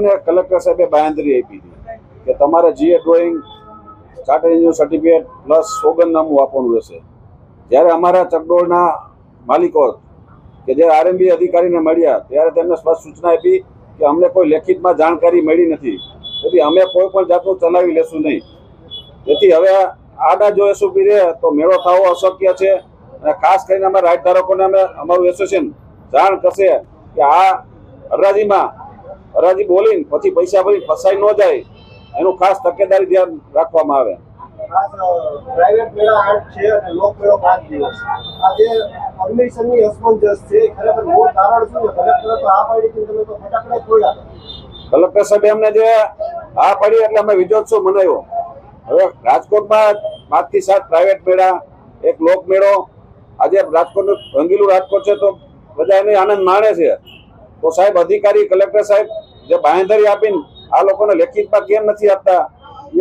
અમને કલેક્ટર સાહેબે બાંયધરી આપી હતી કે તમારે GA drawing charter engineer certificate plus સોગંદનામું આપવાનું રહેશે. જ્યારે અમારા ચકડોળના માલિકો કે જે આરએમબી અધિકારીને મળ્યા, ત્યારે તેમને સ્પષ્ટ સૂચના આપી કે અમને કોઈ લેખિતમાં જાણકારી મળી નથી. તેથી અમે કોઈ પણ જાતનું ચલાવી લેશું નહીં. તેથી હવે આના જો એસઓપી રહે, તો મેળો થવો અશક્ય છે. અને ખાસ કરીને અમે રાજધારકોને અમે, અમારું એસોસિએશન જાણ કરશે કે આ હરાજીમાં હરાજી બોલીને પછી પૈસા ભરી ફસાઈ ન જાય. એનું ખાસ તકેદારી ધ્યાન રાખવામાં આવે. પ્રાઇવેટ મેળા આઠ છે અને લોક મેળો પાંચ દિવસ. આજે પરમિશનની અસમંજસ છે ખરેખર મૂળ કારણ શું છે? કલેક્ટરે તો આ પાડી હતી તમે તો ફટાકડા જ કલેક્ટર સાહેબ એમને જે આ પડી એટલે અમે વિજયોત્સવ મનાવ્યો. હવે રાજકોટમાં પાંચથી સાત પ્રાઇવેટ મેળા એક લોક મેળો. આજે રાજકોટનું રંગીલું રાજકોટ છે તો બધા એને આનંદ માણે છે. તો સાહેબ, અધિકારી, કલેક્ટર સાહેબ, જે બાંયધરી આપીને આ લોકોને લેખિતમાં કેમ નથી આપતા,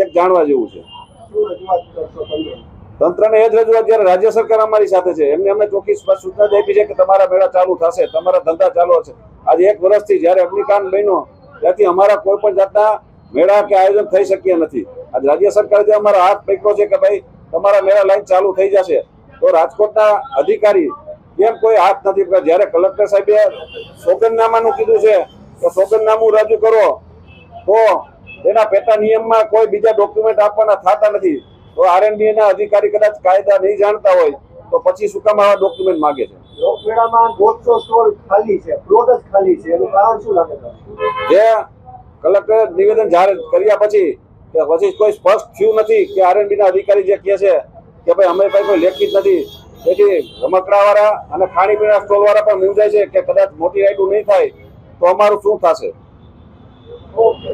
એ જાણવા જેવું છે. તંત્રને એ જ રજૂઆત જ્યારે રાજ્ય સરકાર અમારી સાથે છે, એમને અમે ચોખ્ખી સ્પષ્ટ સૂચના જ આપી છે કે તમારા મેળા ચાલુ થશે, તમારા ધંધા ચાલુ હશે. આજે એક વર્ષથી જ્યારે અગ્નિકાંડ બન્યો, ત્યાંથી અમારા કોઈ પણ જાતના મેળા કે આયોજન થઈ શક્યા નથી. આજે રાજ્ય સરકારે જે અમારો હાથ પકડ્યો છે કે ભાઈ, તમારા મેળા લાઈન ચાલુ થઈ જશે, તો રાજકોટના અધિકારી કેમ કોઈ હાથ નથી જ્યારે કલેક્ટર સાહેબે સોગંદનામાનું કીધું છે તો સોગંદનામું રજૂ કરો. તો એના પેટા નિયમમાં કોઈ બીજા ડોક્યુમેન્ટ આપવાના થતા નથી. તો આરએનબી ના અધિકારી કદાચ કાયદા નહીં જાણતા હોય તો પછી શું કામ આવા ડોક્યુમેન્ટ માંગે છે? લોક મેળામાં દોઢસો સ્ટોલ ખાલી છે ખાલી છે એનું કારણ શું લાગે જે કલેક્ટર નિવેદન જાહેર કર્યા પછી કે પછી કોઈ સ્પષ્ટ થયું નથી કે આરએનબી ના અધિકારી જે કહે છે કે ભાઈ અમે કઈ કોઈ લેખિત નથી તેથી રમકડાવાળા અને ખાડી પીણા સ્ટોલ વાળા પણ મૂંઝાય છે કે કદાચ મોટી રાઈડું નહીં થાય તો અમારું શું થશે? ઓકે.